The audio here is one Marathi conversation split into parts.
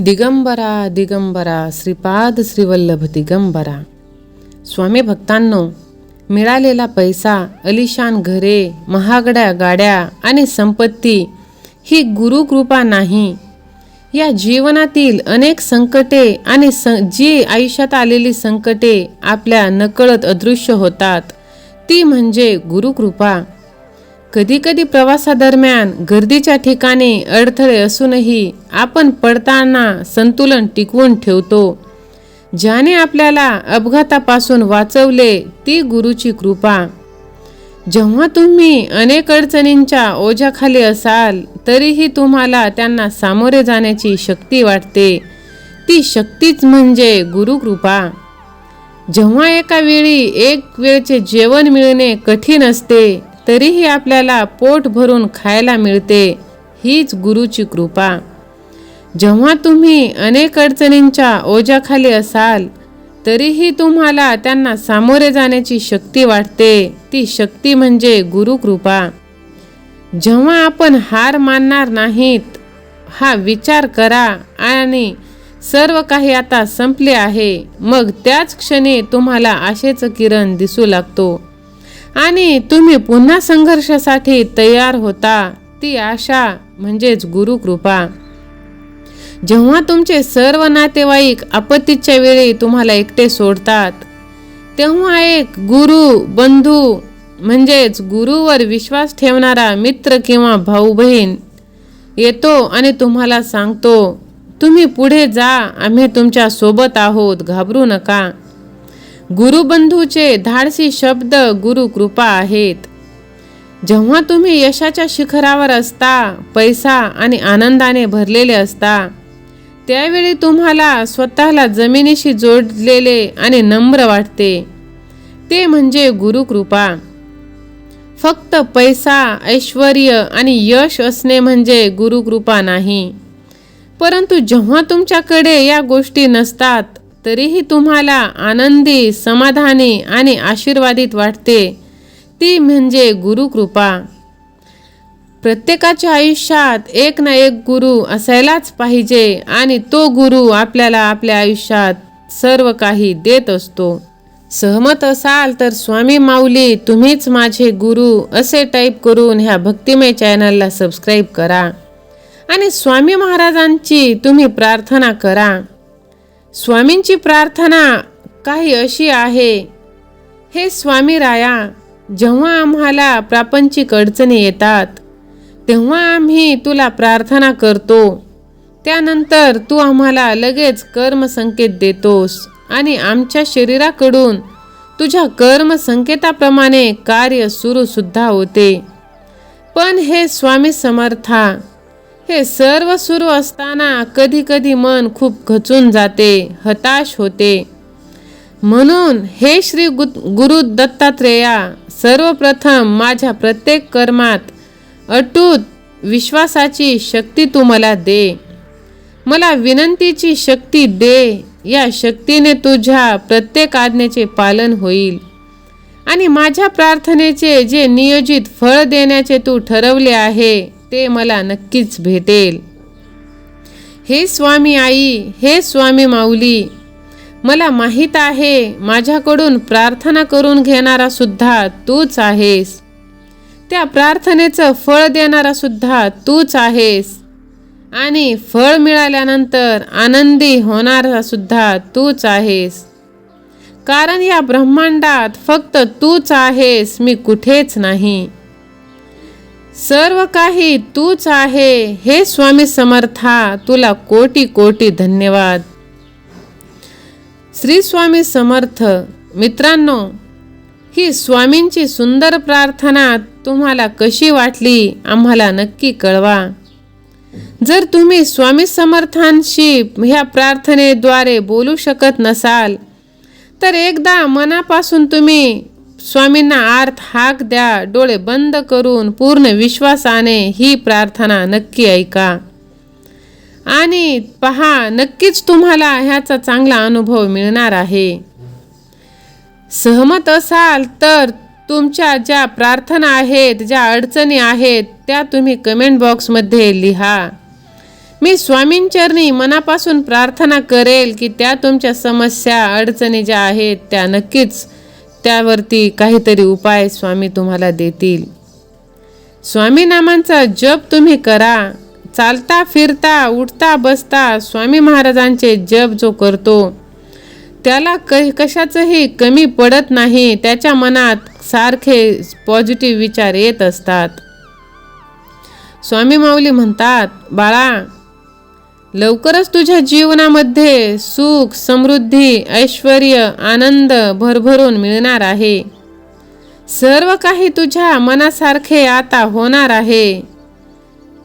दिगंबरा दिगंबरा श्रीपाद श्रीवल्लभ दिगंबरा. स्वामी भक्तांनो मिळालेला पैसा अलिशान घरे महागड्या गाड्या आणि संपत्ती ही गुरुकृपा नाही. या जीवनातील अनेक संकटे आणि स जी आयुष्यात आलेली संकटे आपल्या नकळत अदृश्य होतात. ती म्हणजे गुरुकृपा. कधीकधी प्रवासादरम्यान गर्दीच्या ठिकाणी अडथळे असूनही आपण पडताना संतुलन टिकवून ठेवतो. ज्याने आपल्याला अपघातापासून वाचवले ती गुरुची कृपा. जेव्हा तुम्ही अनेक अडचणींच्या ओझ्याखाली असाल तरीही तुम्हाला त्यांना सामोरे जाण्याची शक्ती वाटते. ती शक्तीच म्हणजे गुरुकृपा जेव्हा एका वेळी एक वेळचे जेवण मिळणे कठीण असते तरीही आपल्याला पोट भरून खायला मिळते हीच गुरुची कृपा. जेव्हा तुम्ही अनेक अडचणींच्या ओझ्याखाली असाल तरीही तुम्हाला त्यांना सामोरे जाण्याची शक्ती वाटते. ती शक्ती म्हणजे गुरुकृपा जेव्हा आपण हार मानणार नाहीत हा विचार करा आणि सर्व काही आता संपले आहे. मग त्याच क्षणी तुम्हाला आशेचं किरण दिसू लागतो. आणि तुम्ही पुन्हा संघर्षासाठी तयार होता ती आशा म्हणजेच गुरुकृपा. जेव्हा तुमचे सर्व नातेवाईक आपत्तीच्या वेळी तुम्हाला एकटे सोडतात तेव्हा एक गुरु बंधू म्हणजेच गुरुवर विश्वास ठेवणारा मित्र किंवा भाऊ बहीण येतो आणि तुम्हाला सांगतो तुम्ही पुढे जा आम्ही तुमच्यासोबत आहोत घाबरू नका. गुरुबंधूचे धाडसी शब्द गुरुकृपा आहेत. जेव्हा तुम्ही यशाच्या शिखरावर असता पैसा आणि आनंदाने भरलेले असता त्यावेळी तुम्हाला स्वतःला जमिनीशी जोडलेले आणि नम्र वाटते. ते म्हणजे गुरुकृपा फक्त पैसा ऐश्वर आणि यश असणे म्हणजे गुरुकृपा नाही. परंतु जेव्हा तुमच्याकडे या गोष्टी नसतात तरीही तुम्हाला आनंदी समाधानी आणि आशीर्वादित वाटते. ती म्हणजे गुरुकृपा. प्रत्येकाच्या आयुष्यात एक ना एक गुरु असायलाच पाहिजे आणि तो गुरु आपल्याला आपल्या आयुष्यात सर्व काही देत असतो. सहमत असाल तर स्वामी माऊली तुम्हीच माझे गुरु असे टाईप करून ह्या भक्तिमय चॅनलला सबस्क्राईब करा. आणि स्वामी महाराजांची तुम्ही प्रार्थना करा. स्वामींची प्रार्थना काही अशी आहे हे स्वामी राया जेव्हा आम्हाला प्रापंचिक अडचणी येतात तेव्हा आम्ही तुला प्रार्थना करतो. त्यानंतर तू आम्हाला लगेच कर्म संकेत देतोस आणि आमच्या शरीराकडून तुझ्या कर्म संकेताप्रमाणे कार्य सुरूसुद्धा होते. पण हे स्वामी समर्था हे सर्व सुरू असताना कधी कधी मन खूप खचून जाते हताश होते. म्हणून हे श्री गु गुरु दत्तात्रेया सर्वप्रथम माझ्या प्रत्येक कर्मात अटूट विश्वासाची शक्ती तू मला दे. मला विनंतीची शक्ती दे या शक्तीने तुझ्या प्रत्येक आज्ञेचे पालन होईल. आणि माझ्या प्रार्थनेचे जे नियोजित फळ देण्याचे तू ठरवले आहे ते मला नक्कीच भेटेल. हे स्वामी आई हे स्वामी माऊली मला माहीत आहे माझ्याकडून प्रार्थना करून घेणारा सुद्धा तूच आहेस. त्या प्रार्थनेचं फळ देणारा सुद्धा तूच आहेस. आणि फळ मिळाल्यानंतर आनंदी होणारा सुद्धा तूच आहेस. कारण या ब्रह्मांडात फक्त तूच आहेस मी कुठेच नाही. सर्व काही तूच आहे. हे स्वामी समर्था तुला कोटी कोटी धन्यवाद. श्री स्वामी समर्थ मित्रांनो ही स्वामींची सुंदर प्रार्थना तुम्हाला कशी वाटली आम्हाला नक्की कळवा. जर तुम्ही स्वामी समर्थांशी ह्या प्रार्थनेद्वारे बोलू शकत नसाल तर एकदा मनापासून तुम्ही स्वामींना आर्थ हाक द्या डोळे बंद करून पूर्ण विश्वासाने ही प्रार्थना नक्की ऐका. आणि पहा नक्कीच तुम्हाला ह्याचा चांगला अनुभव मिळणार आहे. सहमत असाल तर तुमच्या ज्या प्रार्थना आहेत ज्या अडचणी आहेत त्या तुम्ही कमेंट बॉक्समध्ये लिहा. मी स्वामींचरणी मनापासून प्रार्थना करेल की त्या तुमच्या समस्या अडचणी ज्या आहेत त्या नक्कीच त्यावरती काहीतरी उपाय स्वामी तुम्हाला देतील. स्वामी नामांचा जप तुम्ही करा. चालता फिरता उठता बसता स्वामी महाराजांचे जप जो करतो त्याला क कशाचंही कमी पडत नाही. त्याच्या मनात सारखे पॉझिटिव्ह विचार येत असतात. स्वामी माऊली म्हणतात बाळा लवकरच तुझ्या जीवनामध्ये सुख समृद्धी ऐश्वर आनंद भरभरून मिळणार आहे. सर्व काही तुझ्या मनासारखे आता होणार आहे.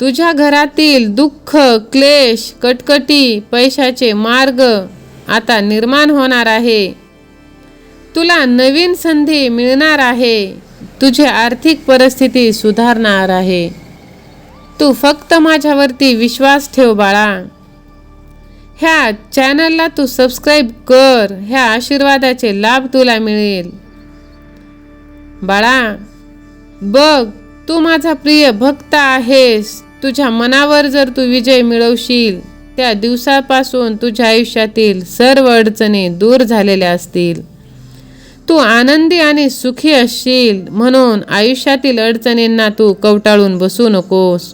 तुझ्या घरातील दुःख क्लेश कटकटी पैशाचे मार्ग आता निर्माण होणार आहे. तुला नवीन संधी मिळणार आहे. तुझी आर्थिक परिस्थिती सुधारणार आहे. तू फक्त माझ्यावरती विश्वास ठेव बाळा. ह्या चॅनलला तू सबस्क्राईब कर ह्या आशीर्वादाचे लाभ तुला मिळेल. बाळा बघ तू माझा प्रिय भक्त आहेस. तुझ्या मनावर जर तू विजय मिळवशील त्या दिवसापासून तुझ्या आयुष्यातील सर्व अडचणी दूर झालेल्या असतील. तू आनंदी आणि सुखी असशील म्हणून आयुष्यातील अडचणींना तू कवटाळून बसू नकोस.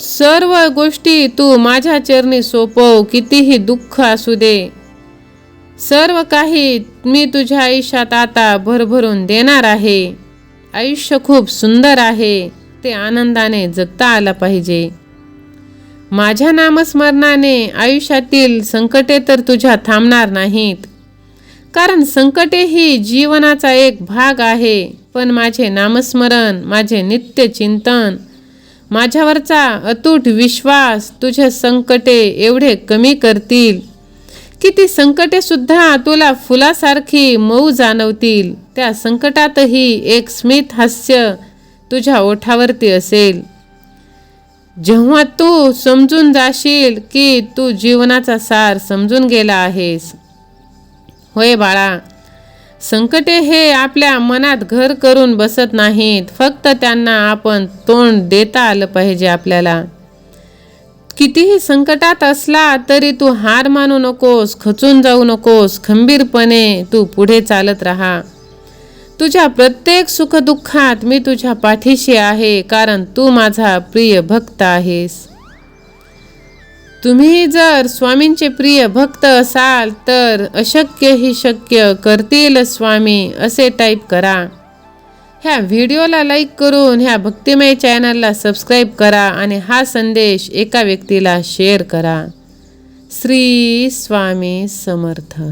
सर्व गोष्टी तू माझ्या चरणी सोपव कितीही दुःख असू दे. सर्व काही मी तुझ्या आयुष्यात आता भरभरून देणार आहे. आयुष्य खूप सुंदर आहे ते आनंदाने जगता आलं पाहिजे. माझ्या नामस्मरणाने आयुष्यातील संकटे तर तुझ्या थांबणार नाहीत. कारण संकटे ही जीवनाचा एक भाग आहे पण माझे नामस्मरण माझे नित्य चिंतन माझ्यावरचा अतूट विश्वास तुझे संकटे एवढे कमी करतील. की ती संकटेसुद्धा तुला फुलासारखी मऊ जाणवतील. त्या संकटातही एक स्मित हास्य तुझ्या ओठावरती असेल. जेव्हा तू समजून जाशील की तू जीवनाचा सार समजून गेला आहेस. होय बाळा संकटे हे आपल्या मनात घर करून बसत नाहीत. फक्त त्यांना आपण तोंड देता आलं पाहिजे आपल्याला. कितीही संकटात असला तरी तू हार मानू नकोस खचून जाऊ नकोस खंबीरपणे तू पुढे चालत राहा. तुझ्या प्रत्येक सुखदुःखात मी तुझ्या पाठीशी आहे कारण तू माझा प्रिय भक्त आहेस. तुम्ही जर स्वामींचे प्रिय भक्त असाल तर अशक्य ही शक्य करतील स्वामी असे टाईप करा. ह्या व्हिडिओला लाईक करून ह्या भक्तिमय चॅनलला सबस्क्राईब करा आणि हा संदेश एका व्यक्तीला शेअर करा. श्री स्वामी समर्थ.